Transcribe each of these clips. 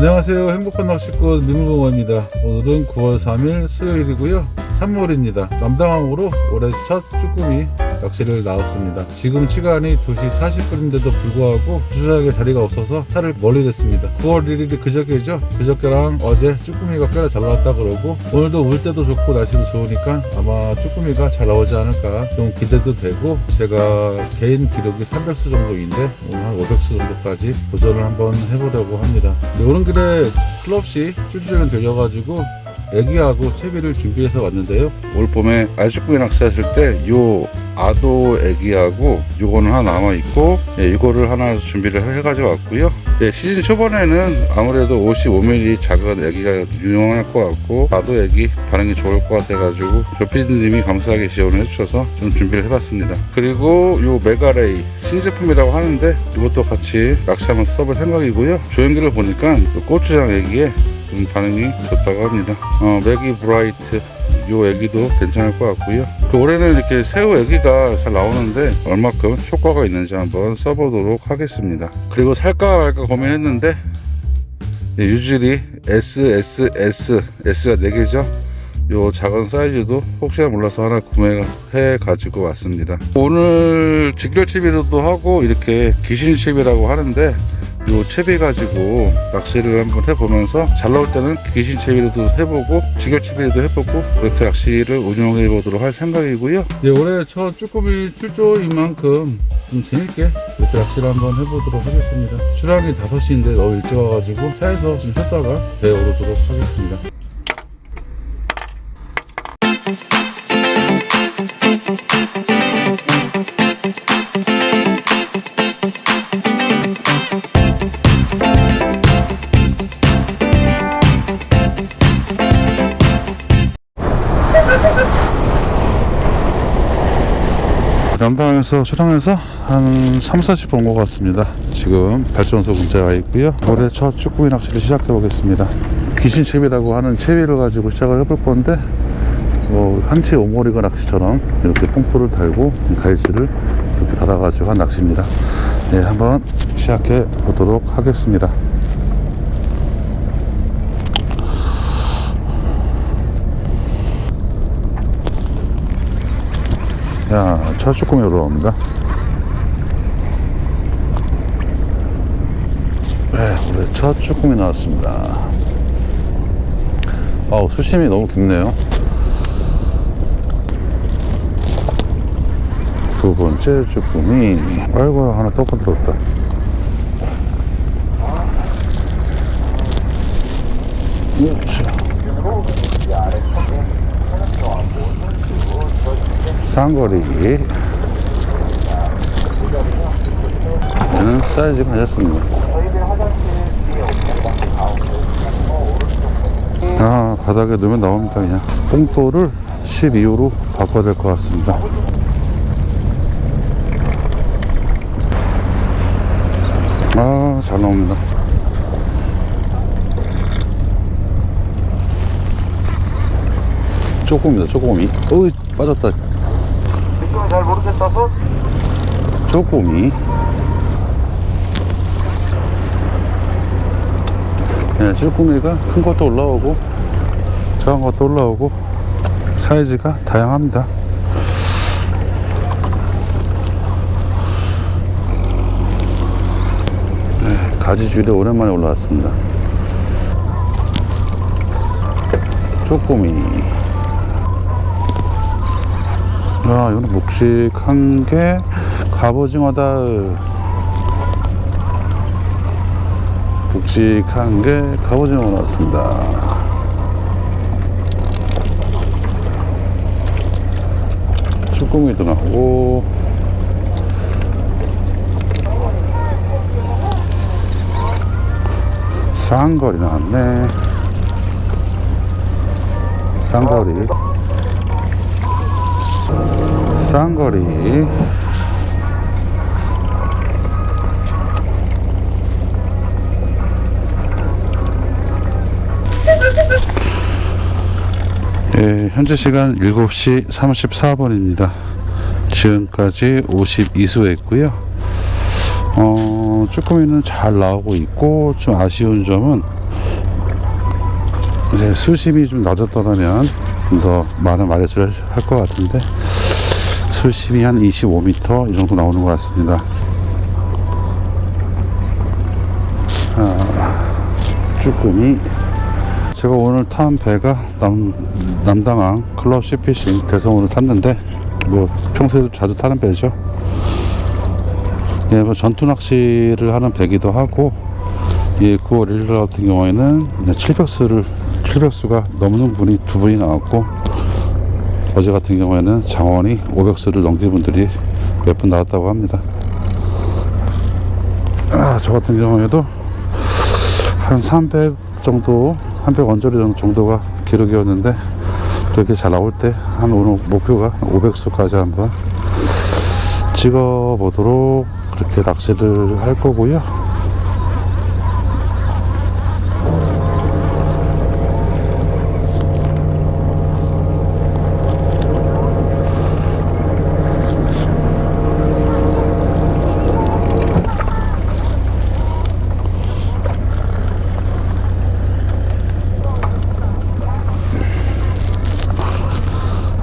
안녕하세요. 행복한 낚시꾼 민무공원입니다. 오늘은 9월 3일 수요일이고요. 3월입니다. 남당항으로 올해 첫 쭈꾸미 낚시를 나왔습니다. 지금 시간이 2시 40분인데도 불구하고 주차장에 자리가 없어서 차를 멀리 냈습니다. 9월 1일이 그저께죠. 그저께랑 어제 쭈꾸미가 꽤나 잘 나왔다 그러고 오늘도 물때도 좋고 날씨도 좋으니까 아마 쭈꾸미가 잘 나오지 않을까 좀 기대도 되고 제가 개인 기록이 300수 정도인데 오늘 한 500수 정도까지 도전을 한번 해보려고 합니다. 네, 오는 길에 클럽시 쭈쭈를 들려가지고 애기하고 채비를 준비해서 왔는데요. 올 봄에 알쭈꾸미 낚시하실 때 요 아도 애기하고 요거는 하나 남아 있고 예, 이거를 하나 준비를 해가지고 왔고요. 예, 시즌 초반에는 아무래도 55mm 작은 애기가 유용할 것 같고 아도 애기 반응이 좋을 것 같아가지고 조피디님이 감사하게 지원을 해주셔서 좀 준비를 해봤습니다. 그리고 요 메가레이 신제품이라고 하는데 이것도 같이 낚시하면서 써볼 생각이고요. 조연기를 보니까 요 고추장 애기에 좀 반응이 좋다고 합니다. 어, 맥이 브라이트 요 애기도 괜찮을 것 같고요. 그 올해는 이렇게 새우 애기가 잘 나오는데 얼마큼 효과가 있는지 한번 써보도록 하겠습니다. 그리고 살까 말까 고민했는데 예, 유질이 S, S, S, S가 4개죠. 요 작은 사이즈도 혹시나 몰라서 하나 구매해 가지고 왔습니다. 오늘 직결 채비로도 하고 이렇게 귀신 채비라고 하는데 요 채비 가지고 낚시를 한번 해보면서 잘 나올 때는 귀신 채비로도 해보고 직결 채비로도 해보고 그렇게 낚시를 운영해 보도록 할 생각이고요. 예, 올해 첫 쭈꾸미 출조인 만큼 좀 재밌게 이렇게 낚시를 한번 해보도록 하겠습니다. 출항이 5시인데 너무 일찍 와가지고 차에서 좀 쉬었다가 배에 오르도록 하겠습니다. 남당에서 출항해서 한 3, 40분 온것 같습니다. 지금 발전소 와 있고요. 올해 첫 쭈꾸미 낚시를 시작해 보겠습니다. 귀신 채비라고 하는 채비를 가지고 시작을 해볼 건데 뭐 한치 오모리가 낚시처럼 이렇게 뽕돌을 달고 갈지를 이렇게 달아가지고 한 낚시입니다. 네, 한번 시작해 보도록 하겠습니다. 야, 첫 쭈꾸미 올라옵니다. 네, 올해 첫 쭈꾸미 나왔습니다. 아우, 수심이 너무 깊네요. 두 번째 쭈꾸미. 아이고, 하나 떡 들었다. 으쌰. 쌍거리 얘는 사이즈가 괜찮습니다. 아 바닥에 넣으면 나옵니다 그냥. 뽕돌을 12호로 바꿔야 될 것 같습니다. 아 잘 나옵니다. 조금이다 조금이. 어이 빠졌다 잘 모르겠다고? 쪼꼬미. 그냥 쭈꾸미가 큰 것도 올라오고 작은 것도 올라오고 사이즈가 다양합니다. 네, 가지줄이 오랜만에 올라왔습니다. 쪼꼬미 아, 이거는 묵직한 게 갑오징어다. 묵직한 게 갑오징어가 나왔습니다. 쭈꾸미도 나오고, 쌍거리 나왔네. 쌍거리. 쌍거리 예, 현재 시간 7시 34분입니다. 지금까지 52수 했고요. 어, 쭈꾸미는 잘 나오고 있고 좀 아쉬운 점은 이제 수심이 좀 낮았더라면 좀 더 많은 마리수를 할 것 같은데 수심이 한 25m 이 정도 나오는 것 같습니다. 아, 쭈꾸미 제가 오늘 탄 배가 남, 남당항 클럽 그래서 오늘 탔는데 뭐 평소에도 자주 타는 배죠 예, 뭐 전투 낚시를 하는 배기도 하고 예, 9월 1일 같은 경우에는 700수를 700수가 넘는 분이 두 분이 나왔고 어제 같은 경우에는 장원이 500수를 넘긴 분들이 몇 분 나왔다고 합니다. 아, 저 같은 경우에도 한 300 정도, 300 원짜리 정도- 정도가 기록이었는데 그렇게 잘 나올 때 한 오늘 목표가 500수까지 한번 찍어보도록 그렇게 낚시를 할 거고요.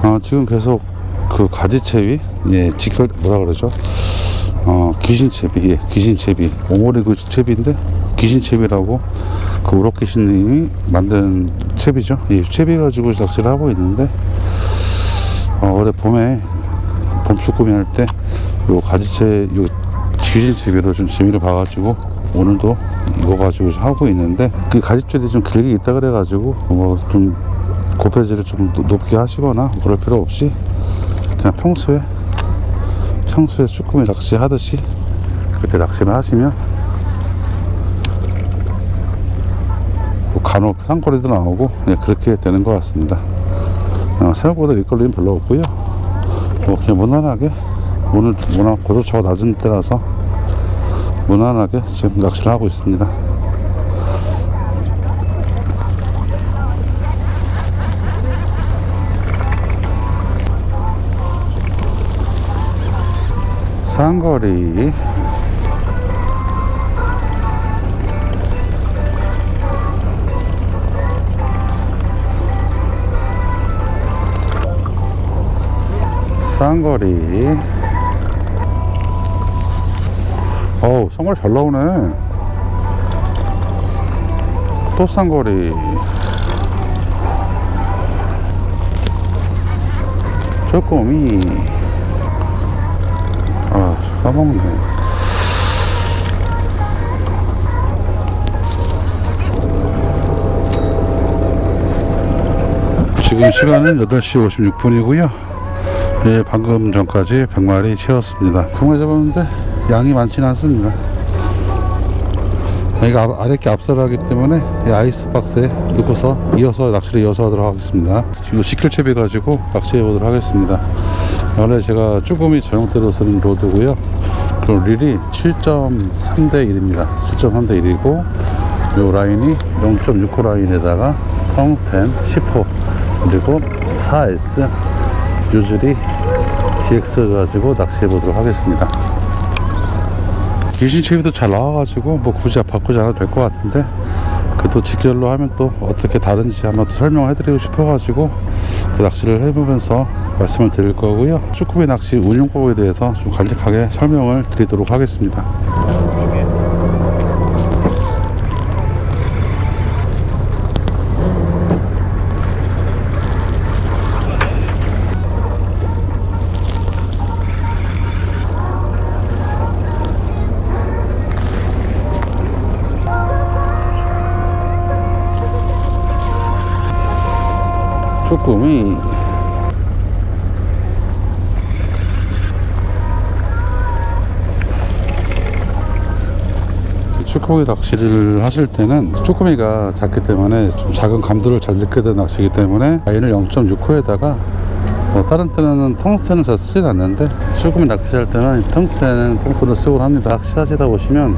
어, 지금 계속 그 가지채비, 예, 지켜, 뭐라 그러죠? 어, 귀신채비, 예, 귀신채비. 오모리 그 채비인데, 귀신채비라고 그 우럭 귀신님이 만든 채비죠. 예, 채비 가지고 낚시를 하고 있는데, 어, 올해 봄에 봄쭈꾸미 할 때, 요 가지채, 요 귀신채비로 좀 재미를 봐가지고, 오늘도 이거 가지고 하고 있는데, 그 가지줄이 좀 길게 있다 그래가지고, 뭐, 좀 고폐질을 좀 노- 높게 하시거나 그럴 필요 없이 그냥 평소에 평소에 쭈꾸미 낚시 하듯이 그렇게 낚시를 하시면 뭐 간혹 쌍거리도 나오고 네, 그렇게 되는 것 같습니다. 어, 생각보다 일거리는 별로 없고요. 뭐 그냥 무난하게 오늘 워낙 고도차가 낮은 때라서 무난하게 지금 낚시를 하고 있습니다. 쌍거리. 쌍거리. 어우 쌍거리 잘 나오네. 또 쌍거리. 쪼꼬미 아, 까먹네. 지금 시간은 8시 56분이고요. 예, 방금 전까지 100마리 채웠습니다. 붕어 잡았는데 양이 많지는 않습니다. 앞- 아랫게 앞설하기 때문에 이 아이스박스에 넣고서 이어서 낚시를 이어서 하도록 하겠습니다. 이거 10kg 채비 가지고 낚시해 보도록 하겠습니다. 원래 제가 쭈꾸미 전용대로 쓰는 로드고요. 그리고 릴이 7.3대 1입니다. 7.3대 1이고 요 라인이 0.6호 라인에다가 텅스텐 10호 그리고 4S 유즈리 DX 가지고 낚시해 보도록 하겠습니다. 귀신 채비도 잘 나와가지고 뭐 굳이 바꾸지 않아도 될 것 같은데 그래도 직결로 하면 또 어떻게 다른지 한번 또 설명을 해드리고 싶어가지고 그 낚시를 해보면서 말씀을 드릴 거고요. 쭈꾸미 낚시 운용법에 대해서 좀 간략하게 설명을 드리도록 하겠습니다. 쭈꾸미 쭈꾸미 낚시를 하실 때는 쭈꾸미가 작기 때문에 좀 작은 감도를 잘 느껴야 되는 낚시이기 때문에 라인을 0.6호에다가 뭐 다른 때는 텅스텐을 잘 쓰진 않는데 쭈꾸미 낚시할 때는 텅스텐 뽕돌을 쓰고 합니다. 낚시하시다 보시면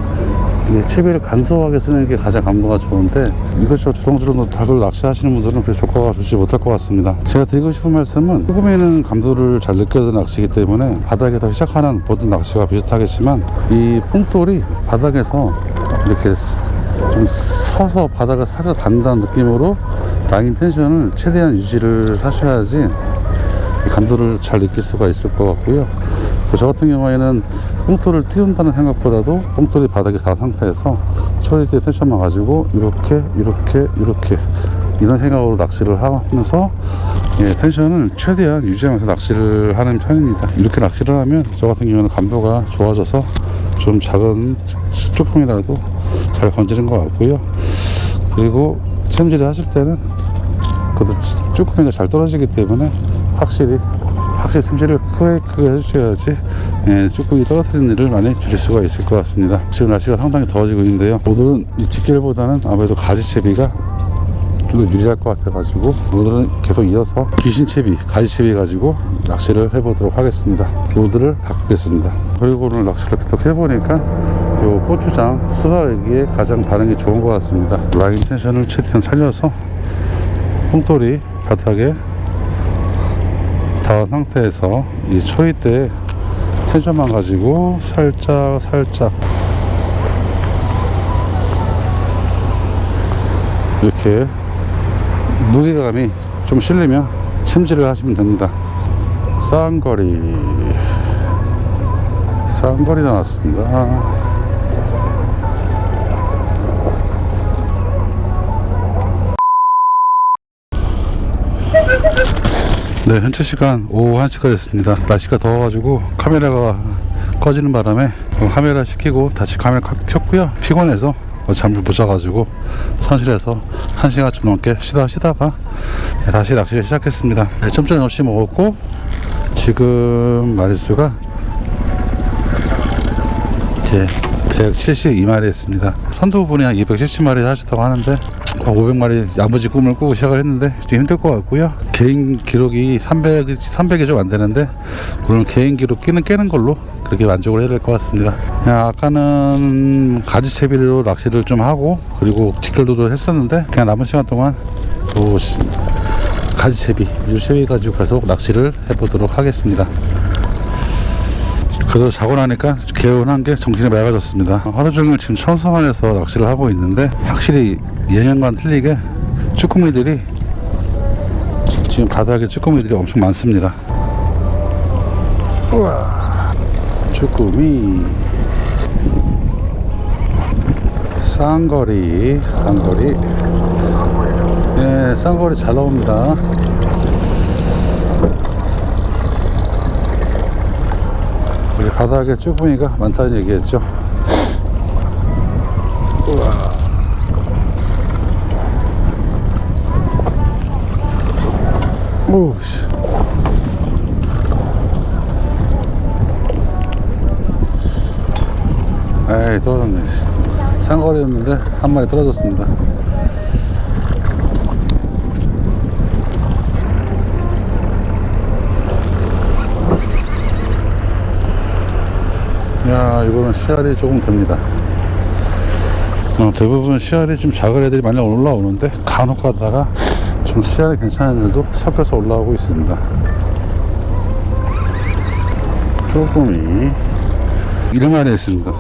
이게 채비를 간소하게 쓰는 게 가장 감도가 좋은데 이것저것 주렁주렁 닭을 낚시하시는 분들은 그렇게 효과가 좋지 못할 것 같습니다 제가 드리고 싶은 말씀은 쭈꾸미는 감도를 잘 느껴야 되는 낚시이기 때문에 바닥에서 시작하는 모든 낚시가 비슷하겠지만 이 뽕돌이 바닥에서 이렇게 좀 서서 바닥을 살짝 닿는다는 느낌으로 라인 텐션을 최대한 유지를 하셔야지 이 감도를 잘 느낄 수가 있을 것 같고요. 그저 같은 경우에는 뽕돌을 띄운다는 생각보다도 뽕돌이 바닥에 닿은 상태에서 처리대 텐션만 가지고 이렇게 이렇게 이렇게 이런 생각으로 낚시를 하면서 예, 텐션을 최대한 유지하면서 낚시를 하는 편입니다. 이렇게 낚시를 하면 저 같은 경우는 감도가 좋아져서 좀 작은 조금이라도 잘 건지는 것 같고요. 그리고 챔질을 하실 때는 그래도 쭈꾸미가 잘 떨어지기 때문에 확실히 확실히 찜질을 크게 크게 해주셔야지 예, 쭈꾸미 떨어뜨리는 일을 많이 줄일 수가 있을 것 같습니다. 지금 날씨가 상당히 더워지고 있는데요. 오늘은 이 집길보다는 아무래도 가지채비가 좀 더 유리할 것 같아가지고 오늘은 계속 이어서 귀신채비, 가지채비 가지고 낚시를 해보도록 하겠습니다. 로드를 바꾸겠습니다. 그리고 오늘 낚시를 계속 해보니까 요 고추장 수박이기에 가장 반응이 좋은 것 같습니다. 라인 텐션을 최대한 살려서 뽕돌이 바닥에 닿은 상태에서 이때 텐션만 가지고 살짝 살짝 이렇게 무게감이 좀 실리면 챔질을 하시면 됩니다. 쌍거리 쌍거리 나왔습니다. 네, 현재 시간 오후 1시가 됐습니다. 날씨가 더워가지고 카메라가 꺼지는 바람에 카메라 시키고 다시 카메라 켜- 켰고요. 피곤해서 잠을 못 자가지고 선실에서 1시간쯤 넘게 쉬다 쉬다가 네, 다시 낚시를 시작했습니다. 네, 점점 없이 먹었고 지금 마리수가 예, 172마리 했습니다. 선두 분이 한 270마리 하셨다고 하는데 500마리 야무지 꿈을 꾸고 시작을 했는데 좀 힘들 것 같고요. 개인 기록이 300, 300이 좀 안 되는데 오늘 개인 기록 끼는 깨는 걸로 그렇게 만족을 해야 될 것 같습니다. 그냥 아까는 가지채비로 낚시를 좀 하고 그리고 직결도도 했었는데 그냥 남은 시간 동안 또 시- 가지채비, 유채비 가지고 계속 낚시를 해보도록 하겠습니다. 그래도 자고 나니까 개운한 게 정신이 맑아졌습니다. 하루 종일 지금 천수만에서 낚시를 하고 있는데 확실히 예년과는 틀리게 쭈꾸미들이 지금 바닥에 쭈꾸미들이 엄청 많습니다. 우와, 쭈꾸미. 쌍거리, 쌍거리. 네, 쌍거리 잘 나옵니다. 우리 바닥에 쭈꾸미가 많다는 얘기했죠. 우와. 오, 씨. 에이, 떨어졌네. 씨. 쌍거리였는데 한 마리 떨어졌습니다. 야, 이거는 씨알이 조금 됩니다. 어, 대부분 씨알이 좀 작은 애들이 많이 올라오는데 간혹 가다가 좀 씨알이 괜찮은 애들도 섞여서 올라오고 있습니다. 조금이 이런 마리 있습니다.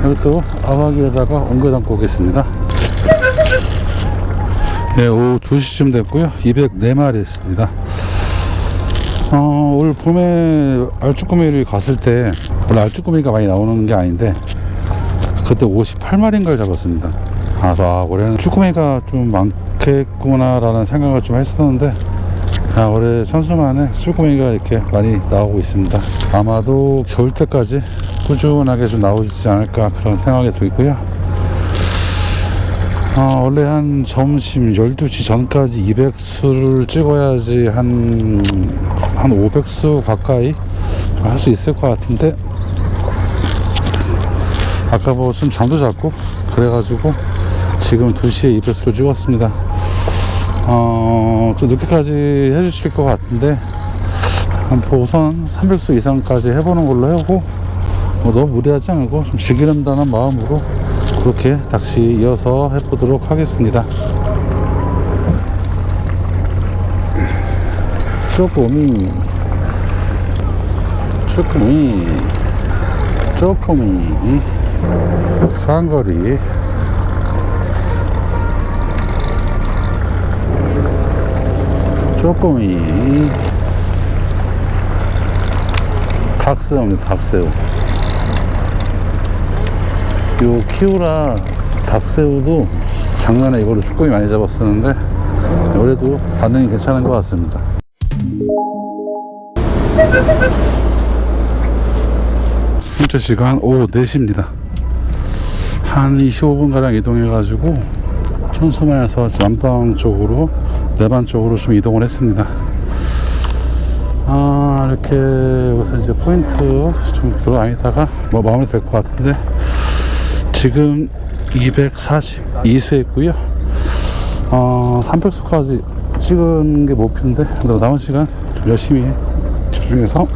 이것도 아마기에다가 옮겨 담고 오겠습니다. 네, 오후 2시쯤 됐고요. 204마리 했습니다. 어, 올 봄에 알쭈꾸미를 갔을 때 원래 알쭈꾸미가 많이 나오는 게 아닌데 그때 58마리인가를 잡았습니다. 아, 아 올해는 쭈꾸미가 좀 많겠구나 라는 생각을 좀 했었는데 아, 올해 천수만에 쭈꾸미가 이렇게 많이 나오고 있습니다. 아마도 겨울 때까지 꾸준하게 좀 나오지 않을까 그런 생각이 들고요. 어, 원래 한 점심 12시 전까지 200수를 찍어야지 한, 한 500수 가까이 할 수 있을 것 같은데, 아까 뭐 좀 잠도 잤고, 그래가지고 지금 2시에 200수를 찍었습니다. 어, 좀 늦게까지 해주실 것 같은데, 한 우선 300수 이상까지 해보는 걸로 하고, 뭐 너무 무리하지 않고 좀 즐기는다는 마음으로 그렇게 다시 이어서 해보도록 하겠습니다. 조금 조금이 조금이 쌍거리. 조금이 닭새우입니다 닭새우. 요 키우라 닭새우도 작년에 이거로 쭈꾸미 많이 잡았었는데 올해도 반응이 괜찮은 것 같습니다. 현재 시간 오후 4시입니다. 한 25분가량 이동해 가지고 천수마에서 남당 쪽으로 내반 쪽으로 좀 이동을 했습니다. 아 이렇게 여기서 이제 포인트 좀 돌아다니다가 뭐 마무리 될 것 같은데 지금 242수 했고요. 어 300수까지 찍은 게 목표인데 남은 시간 좀 열심히 집중해서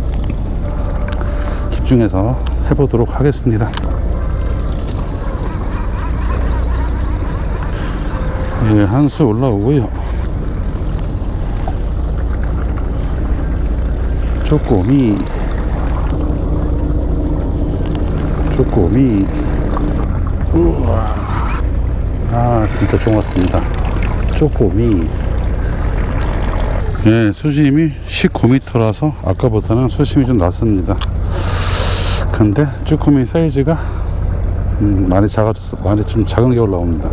집중해서 해보도록 하겠습니다. 예, 한수 올라오고요. 쪼꼬미. 쪼꼬미 우와. 아 진짜 좋았습니다. 쪼꼬미. 예 수심이 19m라서 아까보다는 수심이 좀 낮습니다. 근데 쭈꾸미 사이즈가 음, 많이 작아졌어 많이 좀 작은 게 올라옵니다.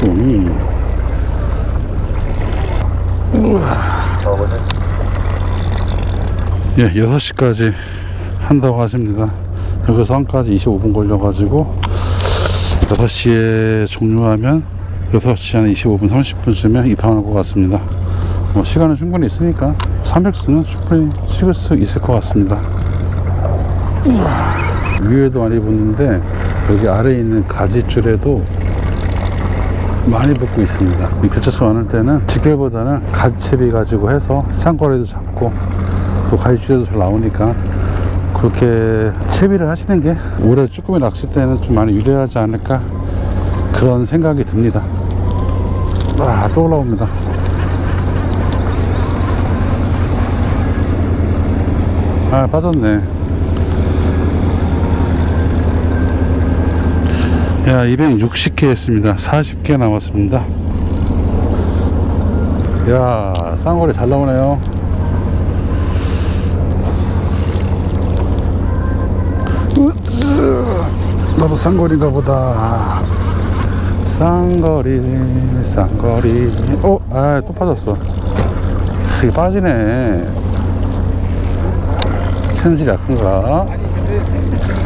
쭈꾸미. 예, 6시까지 한다고 하십니다. 여기서 한까지 25분 걸려가지고 6시에 종료하면 6시 한 25분, 30분쯤에 입항할 것 같습니다. 뭐 시간은 충분히 있으니까 300수는 충분히 찍을 수 있을 것 같습니다. 위에도 많이 붙는데 여기 아래에 있는 가지줄에도 많이 붙고 있습니다. 이 교차수 많을 때는 직결보다는 가지채비 가지고 해서 쌍거리도 잡고 또 가지줄에도 잘 나오니까 그렇게 채비를 하시는 게 올해 쭈꾸미 낚시 때는 좀 많이 유리하지 않을까 그런 생각이 듭니다. 아, 또 올라옵니다. 아, 빠졌네. 야, 260개 했습니다. 40개 남았습니다. 야, 쌍거리 잘 나오네요. 으뜨. 나도 쌍거리인가 보다. 쌍거리, 쌍거리. 어, 아, 또 빠졌어. 이게 빠지네. 체질이 약한가?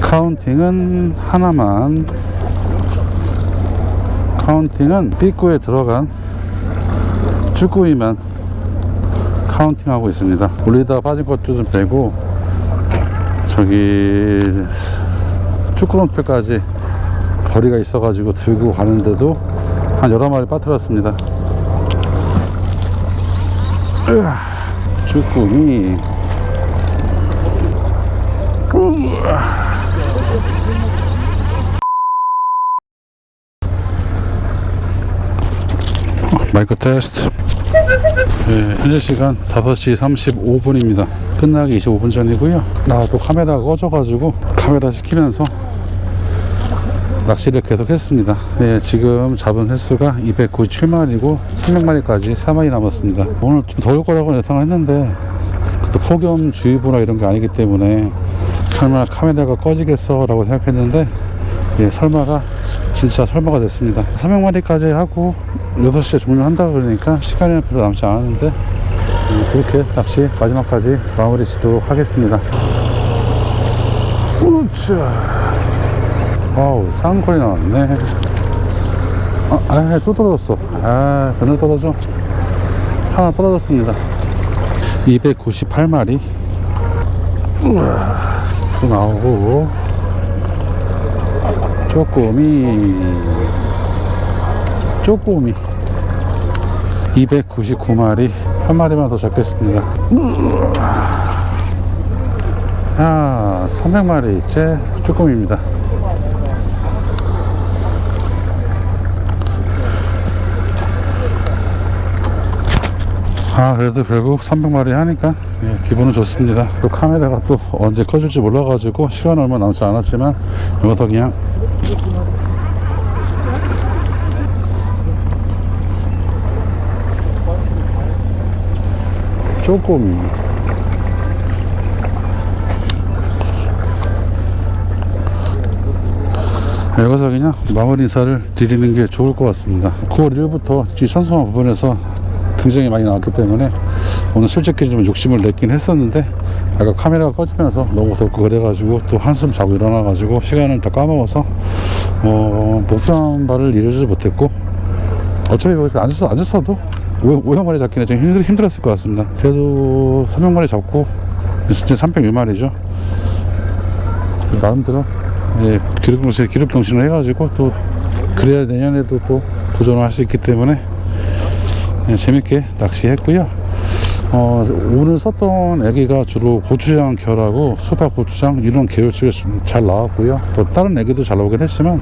카운팅은 하나만. 카운팅은 삐꾸에 들어간 쭈꾸미만 카운팅하고 있습니다. 올리다가 빠진 것도 좀 되고 저기 쭈꾸미뼈까지 거리가 있어가지고 들고 가는데도 한 여러 마리 빠뜨렸습니다. 쭈꾸미 으아. 마이크 테스트 예, 현재 시간 5시 35분입니다. 끝나기 25분 전이고요. 나 또 카메라가 꺼져가지고 카메라 시키면서 낚시를 계속 했습니다. 예, 지금 잡은 횟수가 297마리고 300마리까지 4마리 남았습니다. 오늘 좀 더울 거라고 예상을 했는데 또 폭염주의보나 이런 게 아니기 때문에 설마 카메라가 꺼지겠어 라고 생각했는데 예, 설마가 진짜 설마가 됐습니다. 300마리까지 하고 6시에 종료한다 그러니까 시간이 별로 남지 않았는데 음, 그렇게 낚시 마지막까지 마무리 짓도록 하겠습니다. 우차 아우 쌍거리 나왔네. 아, 아, 또 떨어졌어. 아 그늘 떨어져? 하나 떨어졌습니다. 298마리. 우와 또 나오고 쪼꼬미. 쪼꼬미. 299마리. 한 마리만 더 잡겠습니다. 아 300마리째 쪼꼬미입니다. 아 그래도 결국 300마리 하니까 예, 기분은 좋습니다. 또 카메라가 또 언제 꺼질지 몰라가지고 시간 얼마 남지 않았지만 이것도 그냥 조금 네, 여기서 그냥 마무리 인사를 드리는 게 좋을 것 같습니다. 9월 1일부터 선수마 부분에서 굉장히 많이 나왔기 때문에 오늘 솔직히 좀 욕심을 냈긴 했었는데 아까 카메라가 꺼지면서 너무 덥고 그래가지고 또 한숨 자고 일어나가지고 시간을 다 까먹어서 뭐 목표한 바를 이루지 못했고 어차피 여기서 앉았어, 앉았어도 5, 형 만에 잡기는 좀 힘들, 힘들었을 것 같습니다. 그래도 3형 만에 잡고 진짜 301마리죠. 나름대로 예, 기록 경신 기록 경신을 해가지고 또 그래야 내년에도 또 도전을 할 수 있기 때문에 예, 재밌게 낚시했고요. 어, 오늘 썼던 애기가 주로 고추장 결하고 수박 고추장 이런 쪽에 좀잘 나왔고요. 또 다른 애기도 잘 나오긴 했지만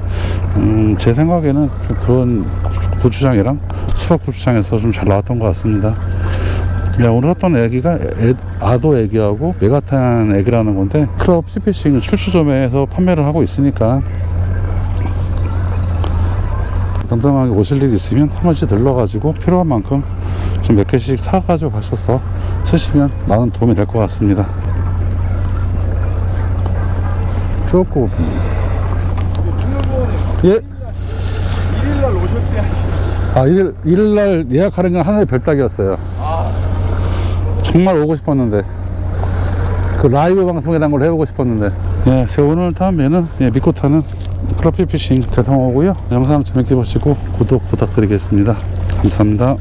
음, 제 생각에는 좀 그런 고추- 고추장이랑 수박 고추장에서 좀 잘 나왔던 것 같습니다. 야, 오늘 했던 애기가 애- 아도 애기하고 메가탄 애기라는 건데 클럽 CP싱 출수점에서 판매를 하고 있으니까 담담하게 오실 일 있으면 한 번씩 들러가지고 필요한 만큼 좀 몇 개씩 사가지고 가셔서 쓰시면 많은 도움이 될 것 같습니다. 조금 예? 1일날 오셨어야지. 아, 일일, 일일날 예약하는 건 하나의 별따기였어요. 정말 오고 싶었는데. 그 라이브 방송이라는 걸 해보고 싶었는데. 예, 제가 오늘 다음에는 예, 믿고 타는 클럽 피싱 대성호고요. 영상 재밌게 보시고 구독 부탁드리겠습니다. 감사합니다.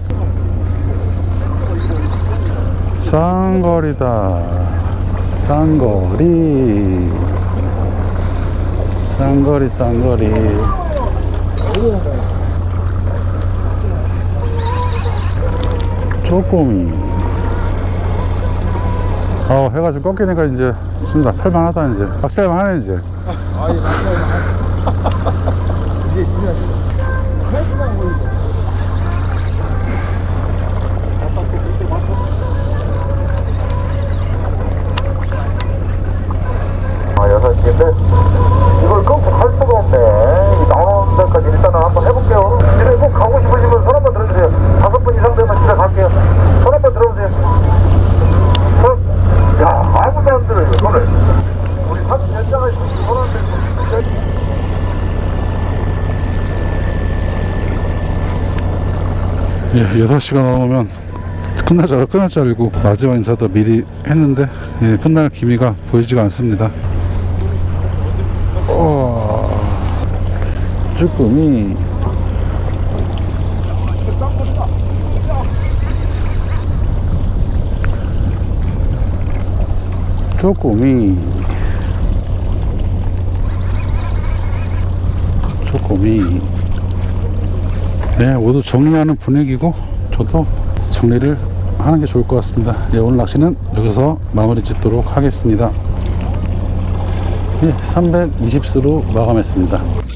쌍거리다. 쌍거리. 쌍거리, 쌍거리. 쪼꼬미. 어, 해가 좀 꺾이니까 이제 진짜 살만하다 이제. 확실만 하네 이제. 아니, 이게 그냥 깔끔한 거니까. 아, 6시인데 이걸 끊고 갈 수가 없네. 이 나오는 데까지 일단은 한번 해볼게요. 집에 꼭 가고 싶으시면 손 한번 들어주세요. 다섯 분 이상 되면 집에 갈게요. 손 한번 들어보세요. 손. 야, 아무도 안 들어요, 손을. 우리 사진 연장할 수 있는 손을 들고. 예, 6시가 넘으면 끝날 줄, 알고- 끝날 줄 알고 마지막 인사도 미리 했는데 예, 끝날 기미가 보이지가 않습니다. 어, 쭈꾸미. 쪼꼬미. 쪼꼬미. 네, 모두 정리하는 분위기고 저도 정리를 하는 게 좋을 것 같습니다. 예, 오늘 낚시는 여기서 마무리 짓도록 하겠습니다. 예, 320수로 마감했습니다.